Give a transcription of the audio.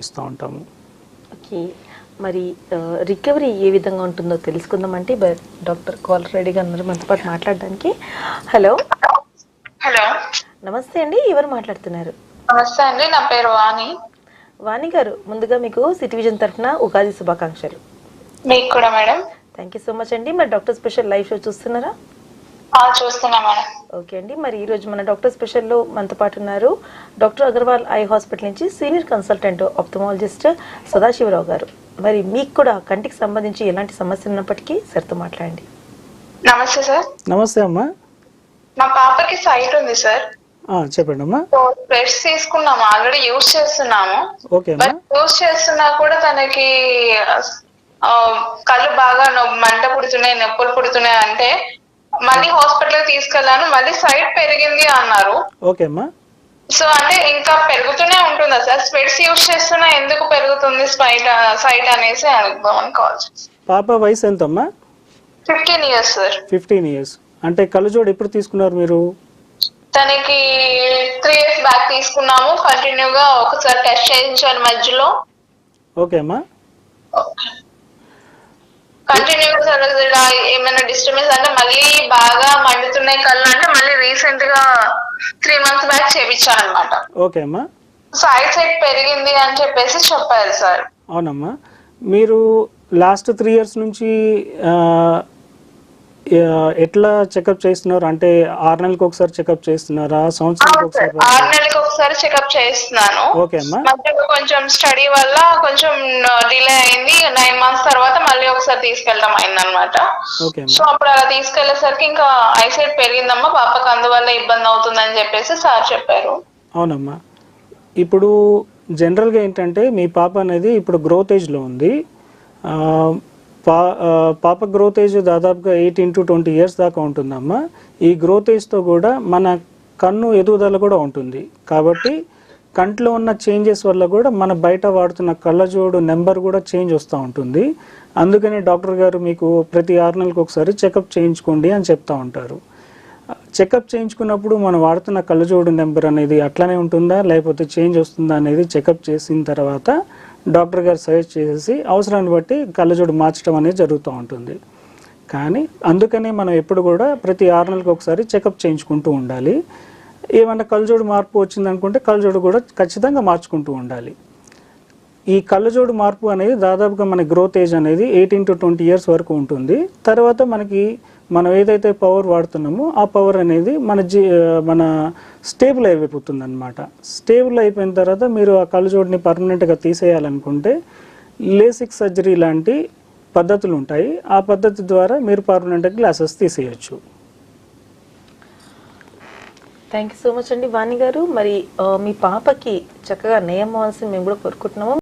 ఇస్తూ ఉంటాము. ఓకే. మరి రికవరీ ఏ విధంగా ఉంటుందో తెలుసుకుందామంటే బ- డాక్టర్ కాల్ రెడీగా ఉన్నారు మనతో పాటు మాట్లాడడానికి. హలో. హలో. నమస్తే అండి ఎవరు మాట్లాడుతున్నారు? నమస్తే అండి నా పేరు వాణి. వాణి గారు ముందుగా మీకు సిటీ విజన్ తరఫున ఉగాది శుభాకాంక్షలు. మీకు కూడా madam. Thank you so much అండి. మరి డాక్టర్ స్పెషల్ లైవ్ షో చూస్తున్నారా? చూస్తున్నా మేడం. ఓకే అండి. మరి ఈ రోజు మన డాక్టర్ స్పెషల్లో మనతో పాటు ఉన్నారు డాక్టర్ అగర్వాల్ ఐ హాస్పిటల్ నుంచి సీనియర్ కన్సల్టెంట్ ఆప్థమాలజిస్ట్ సదాశివరావు గారు. మరి మీకు కూడా కంటికి సంబంధించి ఎలాంటి సమస్య ఉన్నప్పటికీ సరితో మాట్లాడండి. నమస్తే సార్. నమస్తే అమ్మా. మా పాపకి సైట్ ఉంది సార్. ఆ, చెప్పండి అమ్మా. స్పెట్స్ తీసుకున్నాము. ఆల్రెడీ యూజ్ చేస్తున్నాము. ఓకే బట్ యూజ్ చేస్తున్నా కూడా తనకి ఆ, కళ్ళు బాగా మంట పుడుతున్నాయి నొప్పులు పుడుతున్నాయి అంటే మళ్ళీ హాస్పిటల్ తీసుకెళ్ళాను మళ్ళీ సైట్ పెరిగింది అన్నారు. ఓకే అమ్మా. సో అంటే ఇంకా పెరుగుతూనే ఉంటుందా సార్ స్పెట్స్ యూజ్ చేస్తున్నా ఎందుకు పెరుగుతుంది స్పైట్ సైట్ అనేసి అడుగుదామని కాల్ పాప వయసు ఎంత అమ్మా fifteen years sir. Fifteen years. అంటే కళ్ళజోడు ఎప్పుడు తీసుకున్నారు మీరు? తనకి త్రీ ఇయర్స్ బ్యాక్ తీసుకున్నాము. కంటిన్యూగా ఒకసారి టెస్ట్ చేయించాను మధ్యలో. ఓకే అమ్మా. కంటిన్యూగా ఇలా ఏమైనా డిస్టర్బెన్స్ అంటే మళ్ళీ బాగా మండుతున్నాయి కళ్ళు అంటే మళ్ళీ రీసెంట్గా త్రీ మంత్స్ బ్యాక్ చేపించాను అనమాట ఓకే అమ్మా సైడ్ సైడ్ పెరిగింది అని చెప్పేసి చెప్పారు సార్ అవునమ్మా. మీరు లాస్ట్ త్రీ ఇయర్స్ నుంచి ఎట్లా చెకప్ చేస్తున్నారు? అంటే ఆరు నెలలకు ఒకసారి చెకప్ చేస్తున్నారా? సంవత్సరానికి ఒకసారి? ఆరు నెలలకు ఒకసారి చెకప్ చేస్తున్నాను. ఓకే అమ్మా. మధ్యలో కొంచెం స్టడీ వల్ల కొంచెం డిలే అయింది. నైన్ మంత్స్ తర్వాత మళ్ళీ ఒకసారి తీసుకెళ్ళడం అయింది అనమాట ఓకే సో అప్పుడు అలా తీసుకెళ్ళేసరికి ఇంకా ఐసైట్ పెరిగిందమ్మా. పాపకు అందువల్ల ఇబ్బంది అవుతుందని చెప్పేసి సార్ చెప్పారు. అవునమ్మా. ఇప్పుడు జనరల్గా ఏంటంటే మీ పాప అనేది ఇప్పుడు గ్రోత్ ఏజ్లో ఉంది. పా పాప గ్రోత్ ఏజ్ దాదాపుగా ఎయిటీన్ టు ట్వంటీ ఇయర్స్ దాకా ఉంటుందమ్మా. ఈ గ్రోత్ ఏజ్తో కూడా మన కన్ను ఎదుగుదల కూడా ఉంటుంది. కాబట్టి కంట్లో ఉన్న చేంజెస్ వల్ల కూడా మన బయట వాడుతున్న కళ్ళజోడు నెంబర్ కూడా చేంజ్ వస్తూ ఉంటుంది. అందుకని డాక్టర్ గారు మీకు ప్రతి ఆరు నెలలకు ఒకసారి చెకప్ చేయించుకోండి అని చెప్తా ఉంటారు. చెకప్ చేయించుకున్నప్పుడు మనం వాడుతున్న కళ్ళజోడు నెంబర్ అనేది అట్లానే ఉంటుందా? లేకపోతే చేంజ్ వస్తుందా అనేది చెకప్ చేసిన తర్వాత డాక్టర్ గారు సజెస్ట్ చేసేసి అవసరాన్ని బట్టి కళ్ళజోడు మార్చడం అనేది జరుగుతూ ఉంటుంది. కానీ అందుకనే మనం ఎప్పుడు కూడా ప్రతి ఆరు నెలలకు ఒకసారి చెకప్ చేయించుకుంటూ ఉండాలి. ఏమన్నా కళ్ళజోడు మార్పు వచ్చిందనుకుంటే కళ్ళజోడు కూడా ఖచ్చితంగా మార్చుకుంటూ ఉండాలి. ఈ కళ్ళజోడు మార్పు అనేది దాదాపుగా మన గ్రోత్ ఏజ్ అనేది ఎయిటీన్ టు ట్వంటీ ఇయర్స్ వరకు ఉంటుంది. తర్వాత మనకి మనం ఏదైతే పవర్ వాడుతున్నామో ఆ పవర్ అనేది మన జీ మన స్టేబుల్ అయిపోతుంది అనమాట స్టేబుల్ అయిపోయిన తర్వాత మీరు ఆ కళ్ళజోడిని పర్మనెంట్గా తీసేయాలనుకుంటే లేసిక్ సర్జరీ లాంటి పద్ధతులు ఉంటాయి. ఆ పద్ధతి ద్వారా మీరు పర్మనెంట్గా గ్లాసెస్ తీసేయచ్చు. థ్యాంక్ యూ సో మచ్ అండి వాణి గారు. మరి మీ పాపకి చక్కగా నయం అవ్వాల్సి మేము కూడా కోరుకుంటున్నాము.